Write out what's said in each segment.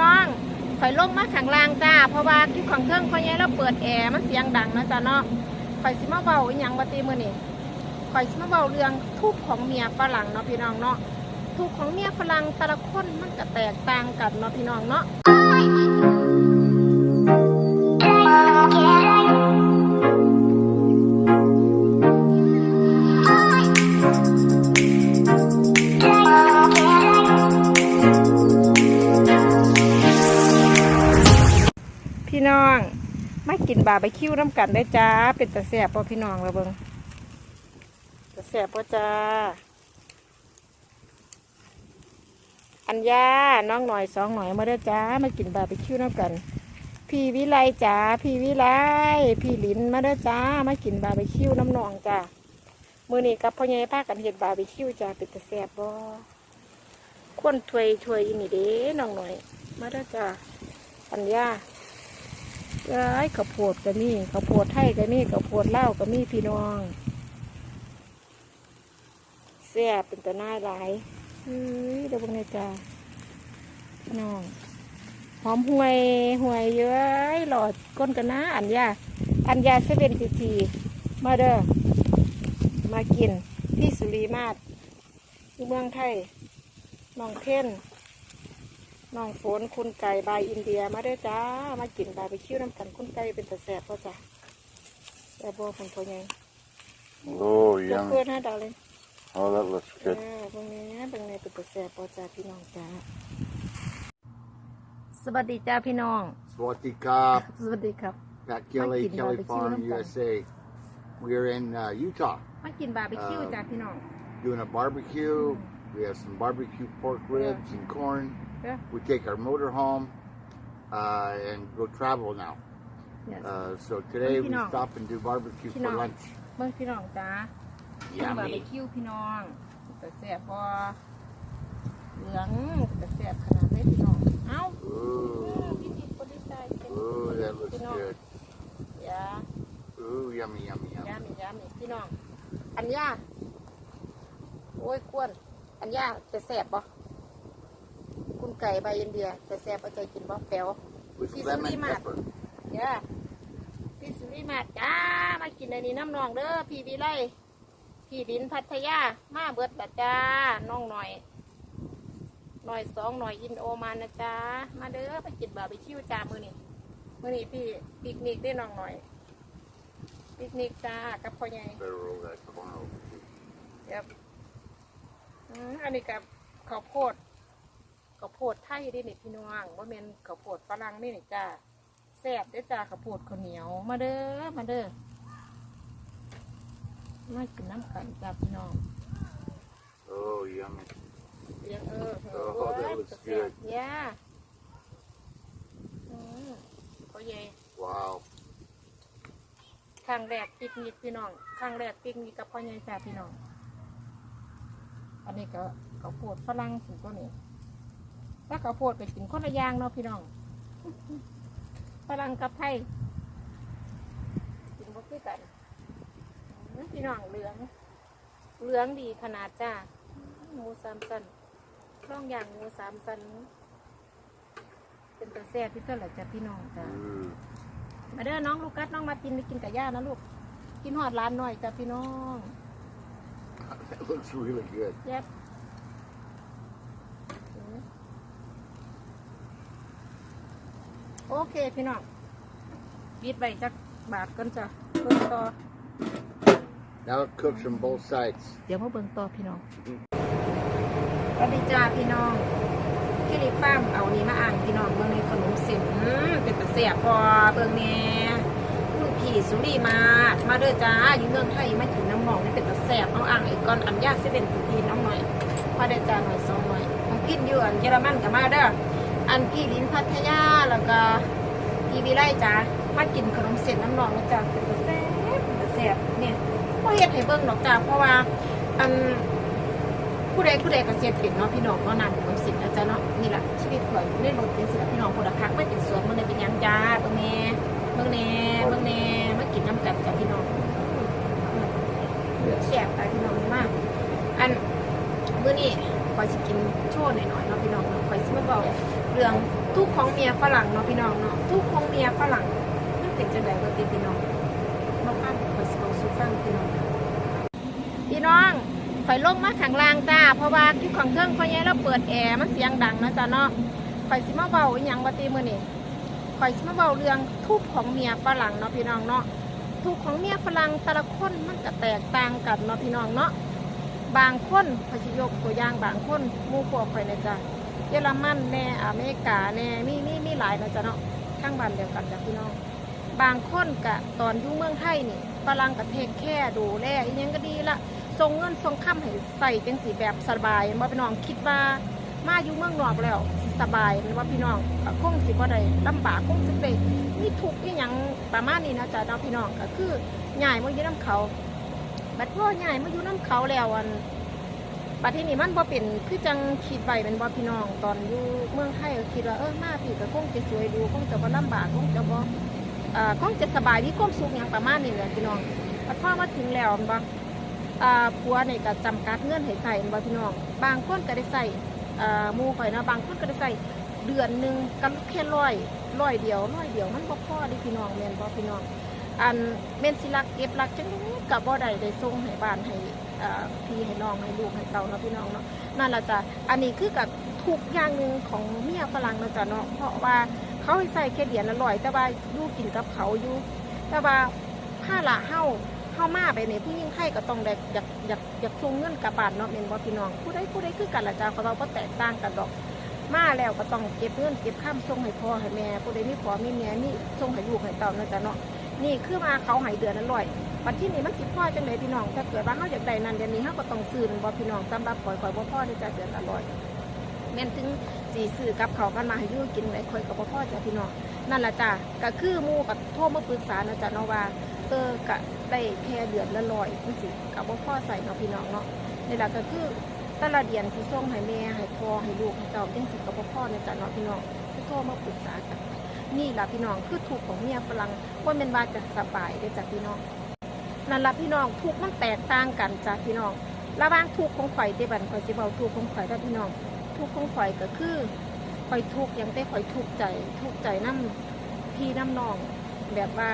น้องข่อยลงมาข้างล่างจ้า เพราะว่าที่ของเครื่องข่อยใหญ่เราเปิดแอร์มันเสียงดังนะจ้าเนาะข่อยสิมาเบาอีหยังบัตีมือนี่ข่อยสิมาเบาเรื่องทุกของเมียฝรั่งเนาะพี่น้องเนาะทุกข์ของเมียฝรั่งแต่ละคนมันก็แตกต่างกันเนาะพี่น้องเนาะ นบาร์บีคิวน้ำกันได้จ้า เป็นตะแสบป่ะพี่น้องเราเบิงตะแสบป่ะจ้า อัญญาน้องหน่อยสองหน่อยมาได้จ้า มากินบาร์บีคิวน้ำกัน พี่วิไลจ้า พี่วิไล พี่ลินมาได้จ้า มากินบาร์บีคิวน้ำนองจ้ามือนี้กับพ่อใหญ่พากันเห็ดบาร์บีคิวจ้าเป็นตะแสบบ่ควนถวยถวยนี่เด้น้องหน่อย มาได้จ้า อัญญา ร้ายข้าวโพดก็มีข้าวโพดไทยก็มีข้าวโพดเล่าก็มีพี่น้องแซ่บเป็นตะน่าหลายเฮ้ยเดี๋ยวพวกนี้จ้าพี่น้องหอมห่วยห่วยเยอะหลอดก้นกันนะอันยาอันยาเซเว่นทีทีมาเด้อมากินที่สุรีมาศเมืองไทยน้องเท่น น้องฝนคุณไก่บายอินเดียมาเด้อจ้า มากินบาร์บีคิวน้ำกันคุณไก่เป็นตะแสบพ่อจ้ะแต่โบเป็นพ่อใหญ่ Oh, ยก yummy. เพื่อนให้ดาวเลย Oh, that looks เอ good. อตรงนี้ตรงนี้เป็นตะแสบพ่อจ้าพี่น้องจ้าสวัสดีจ้าพี่น้อง Swati Kap, สวัสดีครับ Pat Kelly, Mike, Kelly barbecue Farm, them. USA. We're in uh, Utah มากินบาร์บีคิวเอ่อจ้าพี่น้อง doing a barbecue. We have some barbecue pork ribs and corn. Yeah. We take our motor home uh, and go travel now. Yes. Uh, so today we Pinong. stop and do barbecue for Pinong. lunch. เบิ่งพี่น้องจ้ากินบาร์บี Yummy. คิวพี่น้องเป็นตะแสบบ่เหลืองเป็นตะแสบขนาดไหนพี่น้องเอ้า Ooh, พี่ดิบบริษัทเป็น ooh, that looks Pinong. good. ยา Ooh, yummy, yummy, ยา yummy. มียามีพี่น้อง อันยาโอ้ยควน อันยาจะแสบบ่คุณ ไก่ใบอินเดียจะแสบเอาใจกินบ่แป๋ว With She's lemon really mad. pepper. ยาพี่สุริมาจ้ามากินอันนี้น้ำนองเด้อพี่วิไลพี่ดินพัทยามาเบิดละจ้าน้องหน่อยหน่อยสองหน่อยอินโอมานะจ้ามาเด้อไปกินบาร์บีคิวจ้ามื้อนี้มื้อนี้พี่ปิกนิกได้น้องหน่อยปิกนิกจ้ากับพ่อใหญ่ Better roll that corn over too. เดี๋ยวอืมอันนี้กับข้าวโพด ข้าวโพดไทยเดินี่พี่น้องว่าเมนข้าวโพดฝรั่งนี่นี่จ้าแซ่บได้อจ้าข้าวโพดข้าวเหนียวมาเด้อมาเด้อมากินน้ำกันจ้าพี่น้อง Oh, yummy. เรียงเออเออ Oh, that โอ้ย looks แซ่บ good. ย่าอืมพ่อใหญ่ Wow. ครั้งแรกปิกนิกพี่น้องครั้งแรกปิกนิกกับพ่อใหญ่จ้าพี่น้อง อันนี้ก็ข้าวโพดฝรั่งสิตัวนี้ ถ้าข้าวโพดก็กินคนละอย่างเนาะพี่น้องฝรั่งกับไทยกินบ่คือกันอื้อพี่น้องเหลือง เหลืองดีขนาดจ้าหมูสามสันร่องอย่างหมูสามสันเป็นตัวแซ่บที่เท่าไหร่จ้ะพี่น้องจ้า Ooh. มาเด้อน้องลูกกัดน้องมากินไปกินกับย่านะลูก กินหอดร้านหน่อยจ้ะพี่น้อง That looks really good. เย็บ โอเคพี่น้องบีดไปจักบาทกันจ้ะเบิ่งต่อ Now it cooks from both sides. เดี๋ยวมาเบิ่งต่อพี่น้องสวัสดีจ้าพี่น้องที่ริฟ้าร์มเอานี้มาอ่างพี่น้องเบิ่งในขนมเส้นอืมเป็นตะเสียบพอเบิ่งแหน่ลูกผีสุรีมา มาเด้อจ้าอยู่เมืองไทยมากินน้ำหมองนี่เป็นตะแสบเอาอ่างอีกก่อนอันยาสิเป็นพี่น้องหน่อยมาเด้อจ้าหน่อยสองหน่อยผมกินอยู่อันเยอรมันกับมาเด้อ อันพี่ลิ้นพัทยาแล้วก็พี่วิไลจ้ามากินขนมเส้นน้ำหนองนะจ้าเป็นตะแสบเป็นตะแสบเนี่ยพ่เฮ็ดให้เบิ่งดอกจ้าเพราะว่าอันผู้ใดผู้ใดก็เสียเป็นเนาะพี่น้องเนาะนานของสิทธิ์นะจ๊ะเนาะนี่แหละชีวิตข่อยในรถเป็นสิละพี่น้องคนละพักไม่เป็นสวนมันเลยเป็นหยังจ้าเบิ่งแน่เบิ่งแน่เบิ่งแน่มากินน้ำกันจ้ะพี่น้องแซ่บไปพี่น้องมาก อันมื้อนี้ข่อยสิกินโชว์หน่อยๆเนาะพี่น้องเนาะข่อยสิมาบอก เรื่องทุกของเมียฝรั่งเนาะพี่น้องเนาะทุกของเมียฝรั่งมันเป็นจังไดบ่ติพี่น้องมาฟังข่อยสิเอาสู่ฟังพี่น้องพี่น้องข่อยลงมาข้างล่างจ้า เพราะว่าอยู่ข้างเทิงพ่อใหญ่เราเปิดแอร์มันเสียงดังนะจ้าเนาะข่อยสิมาเว้าอีหยังบ่ติมื้อนี้ข่อยสิมาเว้าเรื่องทุกของเมียฝรั่งเนาะพี่น้องเนาะทุกของเมียฝรั่งแต่ละคนมันก็แตกต่างกันเนาะพี่น้องเนาะบางคนพอยสิยกตัวอย่างบางคนมู่พวกข่อยนะจ๊ะ เยอรมันแน่อเมริกาแน่มีมีมีหลายนะจ๊ะเนาะข้างบ้านเดียวกันจ้ะพี่น้อง บางคนกะตอนอยู่เมืองไทยนี่ฝรั่งกะเทคแค่ดูแลอีหยังก็ดีละส่งเงินส่งค่ำให้ใส่จังสีแบบสบายบ่พี่น้องคิดว่ามาอยู่เมืองนอกแล้วสบายหรือว่าพี่น้องคงสิบ่ได้ลำบากคงสิได้มีทุกข์อีหยังประมาณนี้นะจ๊ะเนาะพี่น้องก็คือใหญ่มาอยู่น้ำเขาบัดพ่อใหญ่มาอยู่น้ำเขาแล้วอัน บัดที่นี่มันบ่เป็นคือจังคิดไว้เป็นบ่พี่น้องตอนอยู่เมืองไทยก็คิดว่าเออมาพี่ก็คงจะสวยดูคงจะบ่ลำบากคงจะบ่อ่าคงจะสบายมีความสุขอย่างประมาณนี้แหละพี่น้องบัดพ่อมาถึงแล้วบ่อ่าผัวนี่ก็จำกัดเงินให้ใส่บ่พี่น้อง บางคนก็ได้ใส่อ่าหมู่ข่อยนะบางคนก็ได้ใส่เดือนหนึ่งก็แค่ร้อยร้อยเดียวร้อยเดียวมันบ่พอเดิพี่น้องแม่นบ่พี่น้อง อันเมนสิลักเก็บลักจังกับบ่ได้ได้ส่งให้บ้านให้ พี่ให้น้องให้ลูกให้เต่าเนาะพี่น้องเนาะนั่นละจ้ะอันนี้คือกับทุกอย่างหนึ่งของเมียฝรั่งเนาจะเนาะเพราะว่าเขาให้ใส่แค่เดียนละร้อย แต่ว่าอยู่กินกับเขาอยู่ แต่ว่าผ้าละเฮาเฮามาไปเนี่ยผู้หญิงไทยก็ต้องได้อยากอยากอยากส่งเงินกับบานเนาะเมนบ่พี่น้องผู้ใดผู้ใดคือกันละจ้ะเขาเราก็แตกต่างกันดอก มาแล้วก็ต้องเก็บเงินเก็บข้ามส่งให้พ่อให้แม่ผู้ใดมีพ่อมีแม่มีส่งให้ลูกให้เต่าเนาะจ้ะเนาะนี่คือมาเขาใหายเดือนละร้อย บัดที่นี่มันสิพ่อจังไดพี่น้อง ถ้าเกิดว่าเขาอยากได้นั่นเดี๋ยวนี้เขาก็ต้องซื้อบ่พี่น้องสำหรับข่อยข่อยบ่พ่อที่จะเดือนละร้อยแม่นถึงสีซื้อกับเขากันมาให้ยู่กินเลยข่อยก็บ่พ่อจ้ะพี่น้องนั่นละจ้ะก็คือมู่กับโทรมาปรึกษานะจ้ะเนาะว่าเออก็ได้แค่เดือนละร้อยจังซี่ก็บ่พ่อใส่เนาะพี่น้องเนาะนี่ล่ะก็คือตละเดือนที่ส่งให้แม่ให้พ่อให้ลูกให้เต้าจังซี่ก็บ่พ่อนะจ้ะเนาะพี่น้องที่โทรมาปรึกษากันนี่ล่ะพี่น้องคือถูกของเมียฝรั่งว่าเป็นว่าจะสบายเด้จ้ะพี่น้อง นั่นล่ะพี่น้องทุกมันแตกต่างกันจ้ะพี่น้อง ระหว่างทุกของข่อยเด้บันข่อยสิเบาทุกของข่อยเด้พี่น้อง ทุกของข่อยก็คือข่อยทุกยังแต่ข่อยทุกใจ ทุกใจน้ำพี่น้ำน้อง แบบว่า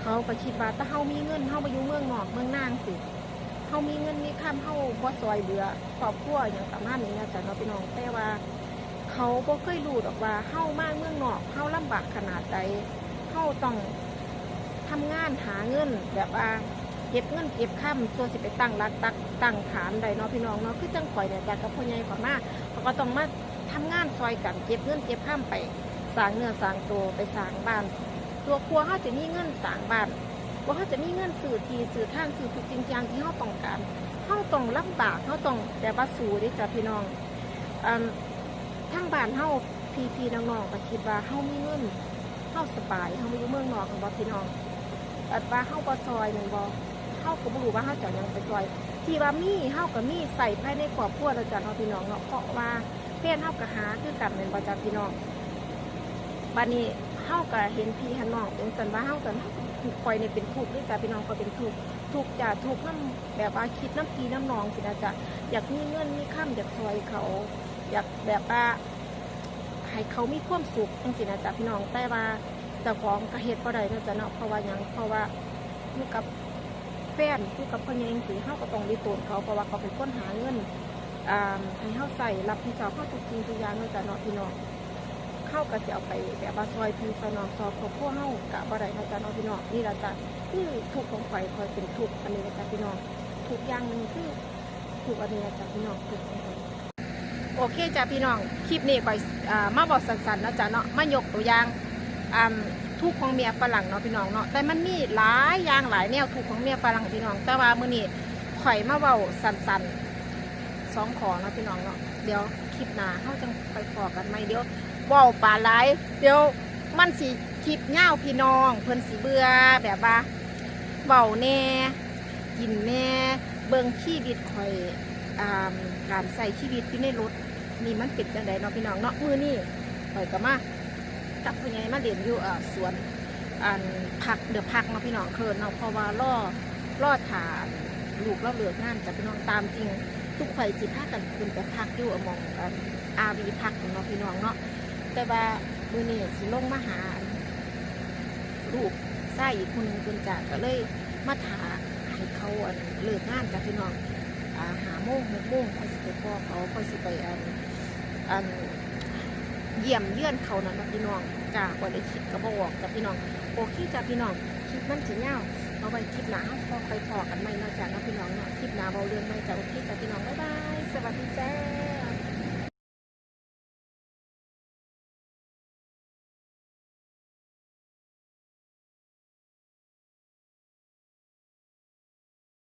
เขาก็คิดว่าถ้าเฮามีเงินเฮาไปอยู่เมืองนอกเมืองนางสิเฮามีเงินมีค่ำเฮาบ่ซอยเหลือครอบครัวอย่างประมาณนี้นะจ้ะเนาะพี่น้องแต่ว่า เขาบ่เคยรู้ดอกว่าเฮามาเมืองนอกเฮาลำบากขนาดใดเฮาต้องทำงานหาเงินแบบว่า เก็บเงินเก็บข้ามส่วนสิไปตั้งรักตักตั้งฐานใดเนาะพี่น้องเนาะคือจังข่อยเนี่ยจากกับพ่อใหญ่ขอมาเขาก็ต้องมาทำงานซอยกันเก็บเงินเก็บข้ามไปสร้างเนื้อสร้างตัวไปสร้างบ้าน ตัวครัวเขาจะมีเงินสร้างบ้านว่าเขาจะมีเงินสื่อทีสื่อทางสื่อทุกสิ่งอย่างที่เขาต้องการเขาต้องลำบากเขาต้องแต่ว่าสู้ด้จ้ะพี่น้องอันทางบ้านเฮาพี่พี่น้องๆก็คิดว่าเฮามีเงินเฮาสบายเฮามาอยู่เมืองนอกของบ่พี่น้องอัดว่าเฮาบ่ซอยแม่นบ่ เฮาก็บ่รู้ว่าเฮาจะเอาหยังไปซอย ที่ว่ามีเฮาก็มีใส่ภายในครอบครัวแล้วจ้ะเนาพี่น้องเนาะเพราะว่าแฟนเฮาก็หาคือกันแม่นบ่จ้ะพี่น้องบัดนี้เฮาก็เห็นพี่เห็นน้องเป็นสันว่าเฮาก็ถูกคอยนี่เป็นทุกข์ด้วยจ้ะพี่น้องก็เป็นทุกข์ทุกจ้ะทุกข์นํแบบว่าคิดน้ำพีน้ำนองสินะจ้ะอยากมีเงินมีค่ำอยากซอยเขา อยากแบบว่าให้เขามีความสุขจังสินะจ๊ะพี่น้องแต่ว่าเจ้าของกระเฮ็ดบ่ได้นะจ๊ะเนาะเพราะว่ายังเพราะว่าอยู่กับ ฟนอยู่กับพ่อใหญ่จังซี่เฮาก็ต้องรีตนเขาเพราะว่าเขาเป็นคนหาเงินให้เฮาใส่รับผิดชอบเฮาทุกสิ่งทุกอย่างนจ๊ะเนาะพี่น้องเข้าก็สิเอาไปแบบว่าซอยพี่ซอยน้องซอยครอบครัวเฮากะบ่ได้นะจ๊ะเนาะพี่น้องนี่ล่ะจ้ะคือทุกของข่อยข่อยเป็นทุกอันนี้นะจ๊ะพี่น้องทุกอย่างหนึงคือทุกอันนี้นะจ๊ะพี่น้องทุกของข่อยโอเคจ้ะพี่น้องคลิปนี้ก่อยมาบอกสั้นๆนะจ๊ะเนาะมายกตัวอย่างอ่า ทุกของเมียฝรั่งเนาะพี่น้องเนาะแต่มันมีหลายอย่างหลายแนวทุกข์ของเมียฝรั่งพี่น้อง แต่ว่ามื้อนี้ข่อยมาเว้าสั้นๆสองขอเนาะพี่น้องเนาะเดี๋ยวคลิปหน้าเฮาจังไปพอกันใหม่เดี๋ยวเว้าปลาหลายเดี๋ยวมันสิคลิปยาวพี่น้องเพิ่นสิเบื่อแบบว่าเว้าแน่กินแน่เบิ่งชีวิตข่อยอ่าการใส่ชีวิตอยู่ในรถนี่มันเป็นจังไดเนาะพี่น้องเนาะมือนี่ข่อยก็มา กับพ่อใหญ่มาเรียนอยู่สวนอันพักเดือพักเนาะพี่น้องเคินเนาะเพราะว่าล่อล่อถานลูกเราเลือกงานจากพี่น้องตามจริง ทุกข่อยสิพากันขึ้นไปพักอยู่อมองอันอาวีพักเนาะพี่น้องเนาะแต่ว่ามือนี้สิลงมาหาลูกไส้อีกคนนึงเพิ่นจ้ะก็เลยมาถาให้เขาเลิกงานจ้ะพี่น้องอาหาโมงหกโมงคอยสิไปพ่อเขาคอยสิไปอันอัน เยี่ยมเยื่อนเขานั่นนะพี่น้องจ้าบ่ได้คิดก็บ่อกจ้ะพี่น้องโอเคจ้าพี่น้องคลิปมันสิยาเอาไว้คลิปหนาเขาพอไปพอกันไหม่นาะจ้ะนะพี่น้องเนาะคลิปหนาเบาเรื่องไหม่จ้ะโอเคจ้าพี่น้องบ๊ายบายสวัสดีจ้า